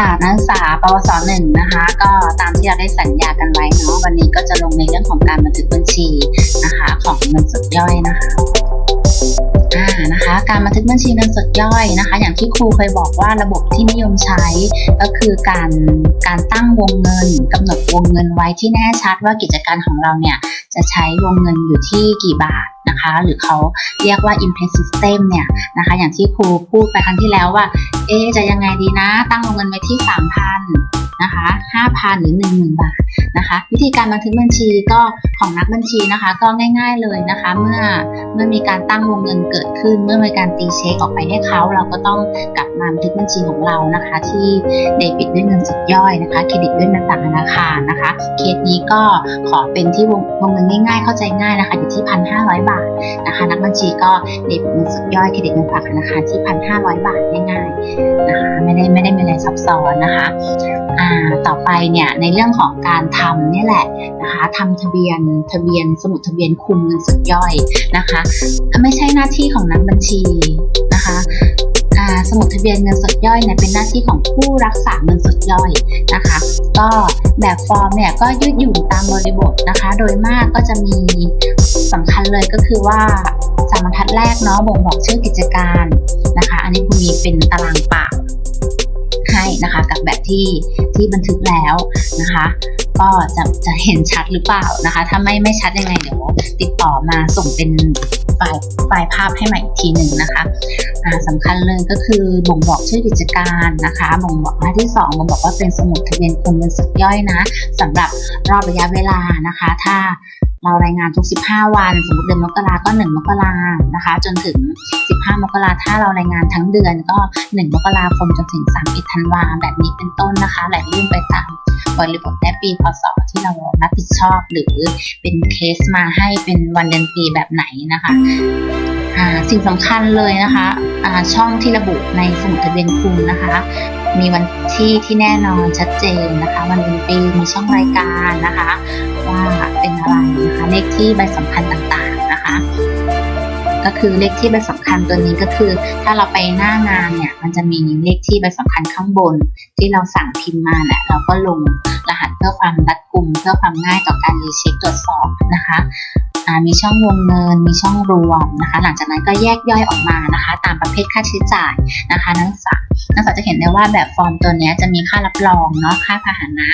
ค่ะนักศึกษาปวสหนึ่งนะคะ ก็ตามที่เราได้สัญญากันไว้เนาะวันนี้ก็จะลงในเรื่องของการบันทึกบัญชีนะคะ ของเงินสดย่อยนะคะอ่านะคะ การบันทึกบัญชีเงินสดย่อยนะคะ อย่างที่ครูเคยบอกว่าระบบที่นิยมใช้ ก็คือการการตั้งวงเงินกำหนดวงเงินไว้ที่แน่ชัดว่ากิจการของเราเนี่ยจะใช้วงเงินอยู่ที่กี่บาทนะคะ หรือเขาเรียกว่า impact system เนี่ยนะคะ อย่างที่ครูพูดไปครั้งที่แล้วว่า เอ๊จะยังไงดีนะ ตั้งวงเงินไว้ที่ 3,000นะคะ5,000 หรือ 10,000 บาทนะคะ วิธีการบันทึกบัญชีก็ของนักบัญชีนะคะ ก็ง่าย ๆเลยนะคะ เมื่อเมื่อมีการตั้งวงเงินเกิดขึ้น เมื่อมีการตีเช็คออกไปให้เขาเราก็ต้องกลับมาบันทึกบัญชีของเรานะคะ ที่เดบิตด้วยเงินสดย่อยนะคะเครดิตด้วยเงินฝากธนาคารนะคะ เคสนี้ก็ขอเป็นที่วงวงเงินง่ายๆ เข้าใจง่ายนะคะอยู่ที่1,500บาทนะคะ นักบัญชีก็เดบิตเงินสดย่อยเครดิตเงินฝากธนาคารที่1,500บาทง่ายๆนะคะ ไม่ได้ไม่ได้มีอะไรซับซ้อนนะคะอ่าต่อไปเนี่ยในเรื่องของการทำนี่แหละนะคะทำทะเบียนทะเบียนสมุดทะเบียนคุมเงินสดย่อยนะคะไม่ใช่หน้าที่ของนักบัญชีนะคะสมุดทะเบียนเงินสดย่อยเนี่ยเป็นหน้าที่ของผู้รักษาเงินสดย่อยนะคะ ก็แบบฟอร์มเนี่ยก็ยืดหยุ่นตามบริบทนะคะ โดยมากก็จะมีสำคัญเลยก็คือว่าสามบรรทัดแรกเนาะบ่งบอกชื่อกิจการนะคะ อันนี้คุณมีเป็นตารางปล่าให้นะคะกับแบบที่ที่บันทึกแล้วนะคะ ก็จะจะเห็นชัดหรือเปล่านะคะ ถ้าไม่ไม่ชัดยังไงเดี๋ยวติดต่อมาส่งเป็นไฟล์ไฟล์ภาพให้ใหม่อีกทีหนึ่งนะคะอ่าสำคัญเลยก็คือบ่งบอกชื่อกิจการนะคะ บ่งบอกหน้าที่สองบ่งบอกว่าเป็นสมุดทะเบียนคุมเงินสดย่อยนะสำหรับรอบระยะเวลานะคะ ถ้า เรารายงานทุก 15 วัน สมมติเดือนมกราก็ 1 มกรานะคะ จนถึง 15 มกราถ้าเรารายงานทั้งเดือนก็ 1 มกราคมจนถึง 31 ธันวาแบบนี้เป็นต้นนะคะไหลลื่นไปตามบริบทและปีพศที่เรารับผิดชอบ หรือเป็นเคสมาให้เป็นวันเดือนปีแบบไหนนะคะสิ่งสำคัญเลยนะคะช่องที่ระบุในสมุดทะเบียนคุมนะคะ มีวันที่ที่แน่นอนชัดเจนนะคะ วันเดือนปีมีช่องรายการนะคะ ว่าเป็นอะไรนะคะเลขที่ใบสำคัญต่างๆนะคะ ก็คือเลขที่ใบสำคัญตัวนี้ก็คือ ถ้าเราไปหน้างานเนี่ย มันจะมีเลขที่ใบสำคัญข้างบน ที่เราสั่งพิมพ์มาแหละเราก็ลงรหัสเพื่อความรัดกุมเพื่อความง่ายต่อการรีเช็คตรวจสอบนะคะ มีช่องวงเงิน มีช่องรวมนะคะ หลังจากนั้นก็แยกย่อยออกมานะคะ ตามประเภทค่าใช้จ่ายนะคะนักศึกษานักศึกษาจะเห็นได้ว่าแบบฟอร์มตัวนี้จะมีค่ารับรองเนาะค่าพาหนะ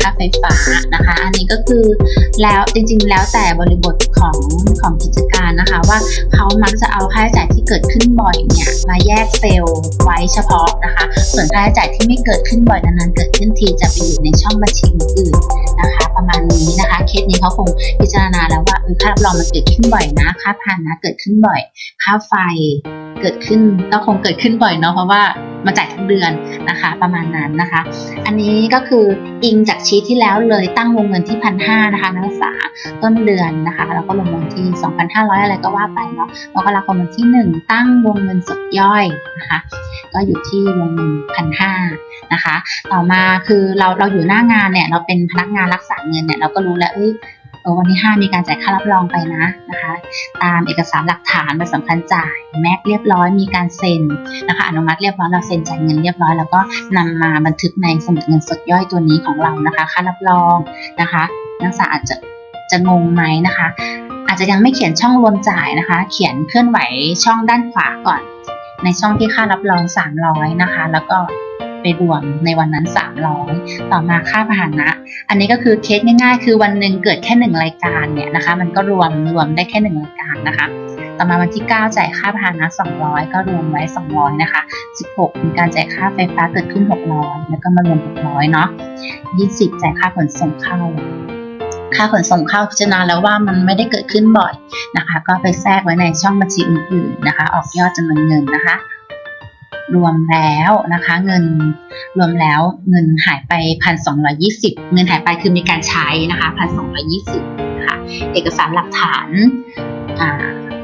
ค่าไฟฟ้านะคะ อันนี้ก็คือแล้วจริงๆ แล้วแต่บริบทของของกิจการนะคะ ว่าเขามักจะเอาค่าใช้จ่ายที่เกิดขึ้นบ่อยเนี่ยมาแยกเซลล์ไว้เฉพาะนะคะ ส่วนค่าใช้จ่ายที่ไม่เกิดขึ้นบ่อยนั้นๆเกิดขึ้นทีจะไปอยู่ในช่องบัญชีอื่น มาณนี้นะคะ เคสนี้เขาคงพิจารณาแล้วว่าเออค่ารับรองมันเกิดขึ้นบ่อยนะ ค่าพานนะเกิดขึ้นบ่อย ค่าไฟ เกิดขึ้นก็คงเกิดขึ้นบ่อยเนาะเพราะว่ามาจ่ายทั้งเดือนนะคะ ประมาณนั้นนะคะ อันนี้ก็คืออิงจากชีทที่แล้วเลยตั้งวงเงินที่พันห้านะคะนักศึกษาต้นเดือนนะคะแล้วก็ลงวันที่ 2,500 อะไรก็ว่าไปเนาะมกราคมวันที่ 1 ตั้งวงเงินสดย่อยนะคะก็อยู่ที่วงเงินพันห้านะคะ ต่อมาคือเราเราอยู่หน้างานเนี่ยเราเป็นพนักงานรักษาเงินเนี่ยเราก็รู้แล้วเอ้ย เออวันที่ 5 มีการจ่ายค่ารับรองไปนะนะคะ ตามเอกสารหลักฐานใบสำคัญจ่ายแม็กเรียบร้อยมีการเซ็นนะคะอนุมัติเรียบร้อยเราเซ็นจ่ายเงินเรียบร้อยแล้วก็นำมาบันทึกในสมุดเงินสดย่อยตัวนี้ของเรานะคะ ค่ารับรองนะคะนักศึกษาอาจจะจะงงไหมนะคะ อาจจะยังไม่เขียนช่องรวมจ่ายนะคะ เขียนเคลื่อนไหวช่องด้านขวาก่อน ในช่องที่ค่ารับรอง 300 นะคะ แล้วก็ ไปรวมในวันนั้น 300 ต่อมาค่าพาหนะ อันนี้ก็คือเคสง่าย ๆ คือวันหนึ่งเกิดแค่หนึ่งรายการเนี่ยนะคะ มันก็รวมรวมได้แค่หนึ่งรายการนะคะ ต่อมาวันที่ 9 จ่ายค่าพาหนะ 200 ก็รวมไว้ 200 นะคะ 16 มีการจ่ายค่าไฟฟ้าเกิดขึ้น 600 แล้วก็มารวม 600 เนาะ 20 จ่ายค่าขนส่งเข้าค่าขนส่งเข้าพิจารณาแล้วว่ามันไม่ได้เกิดขึ้นบ่อยนะคะ ก็ไปแทรกไว้ในช่องบัญชีอื่นๆนะคะ ออกยอดจำนวนเงินนะคะ รวมแล้วนะคะ เงินรวมแล้วเงินหายไป 1,220 เงินหายไปคือมีการใช้นะคะ 1,220นะคะเอกสารหลักฐาน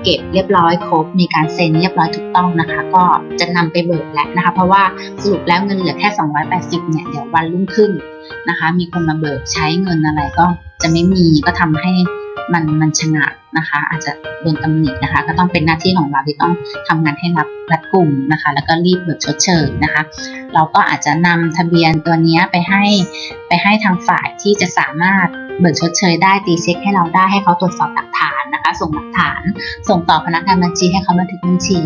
เก็บเรียบร้อยครบ มีการเซ็นเรียบร้อยถูกต้องนะคะ ก็จะนำไปเบิกแล้วนะคะ เพราะว่าสรุปแล้วเงินเหลือแค่ 280 เนี่ย เดี๋ยววันรุ่งขึ้นนะคะ มีคนมาเบิกใช้เงินอะไรก็จะไม่มีก็ทำให้มันมันชะงัก นะคะ อาจจะโดนตำหนินะคะ ก็ต้องเป็นหน้าที่ของเราที่ต้องทำงานให้รัดรัดกลุ่มนะคะ แล้วก็รีบเบิกชดเชยนะคะ เราก็อาจจะนำทะเบียนตัวนี้ไปให้ไปให้ทางฝ่ายที่จะสามารถเบิกชดเชยได้ตีเช็คให้เราได้ให้เขาตรวจสอบหลักฐานนะคะ ส่งหลักฐาน ส่งต่อพนักงานบัญชีให้เขาบันทึกบัญชี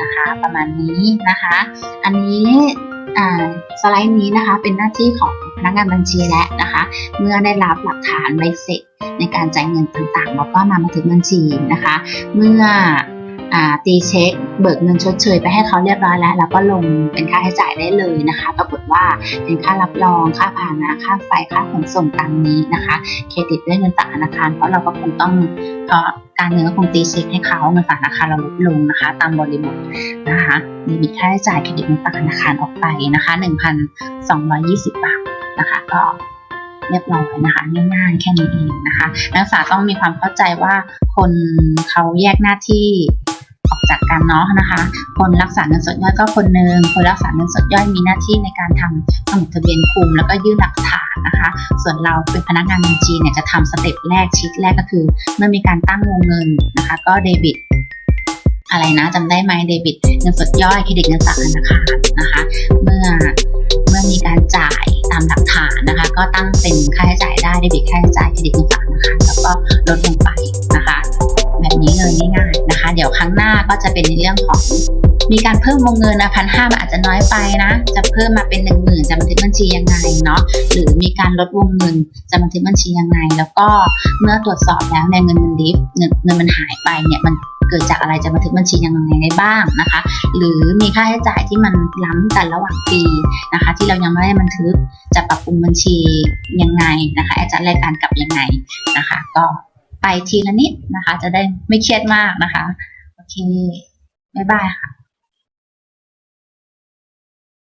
นะคะ ประมาณนี้นะคะ อันนี้สไลด์นี้นะคะเป็นหน้าที่ของ พนักงานบัญชีแล้วนะคะ เมื่อได้รับหลักฐานใบเสร็จในการจ่ายเงินต่างๆ แล้วก็นำบันทึกบัญชีนะคะ เมื่อตีเช็ค เบิกเงินชดเชยไปให้เขาเรียบร้อยแล้ว แล้วก็ลงเป็นค่าใช้จ่ายได้เลยนะคะ ปรากฏว่าเป็นค่ารับรอง ค่าพาหนะ ค่าไฟ ค่าขนส่งตามนี้นะคะ เครดิตด้วยเงินฝากธนาคาร เพราะเราก็คงต้องเพราะการเงินก็คงตีเช็คให้เขาเงินฝากธนาคารเราลดลงนะคะ ตามบริบทนะคะ มีค่าใช้จ่ายเครดิตเงินฝากธนาคารออกไปนะคะ 1,220 บาท นะคะก็เรียบร้อยนะคะง่ายๆแค่นี้เองนะคะนักศึกษาต้องมีความเข้าใจว่าคนเขาแยกหน้าที่ออกจากกันเนาะนะคะ คนรักษาเงินสดย่อยก็คนหนึ่งคนรักษาเงินสดย่อยมีหน้าที่ในการทำสมุดทะเบียนคุมแล้วก็ยื่นหลักฐานนะคะ ส่วนเราเป็นพนักงานบัญชีเนี่ยจะทำสเต็ปแรกชิดแรกก็คือ เมื่อมีการตั้งวงเงินนะคะ ก็เดบิตอะไรนะจำได้ไหมเดบิตเงินสดย่อยเครดิตเงินฝากธนาคารนะคะ เมื่อเมื่อมีการจ่ายามหลักฐานนะคะ ก็ตั้งเป็นค่าใช้จ่ายได้เดบิตค่าใช้จ่ายเครดิตเงินฝากนาคารแล้วก็ลดลงไปนะคะ แบบนี้เลยง่ายๆนะคะ เดี๋ยวครั้งหน้าก็จะเป็นในเรื่องของมีการเพิ่มวงเงินนะพันห้ามันอาจจะน้อยไปนะ จะเพิ่มมาเป็นหนึ่งหมื่นจะบันทึกบัญชียังไงเนาะหรือมีการลดวงเงินจะบันทึกบัญชียังไง แล้วก็เมื่อตรวจสอบแล้วในยเงินมันดิฟเงินเงินมันหายไปเนี่ยมัน เกิดจากอะไรจะบันทึกบัญชียังไงได้บ้างนะคะ หรือมีค่าใช้จ่ายที่มันล้ำกันระหว่างปีนะคะ ที่เรายังไม่ได้บันทึกจะปรับปรุงบัญชียังไงนะคะอาจจะรายการกลับยังไงนะคะ ก็ไปทีละนิดนะคะ จะได้ไม่เครียดมากนะคะ โอเคบ๊ายบายค่ะ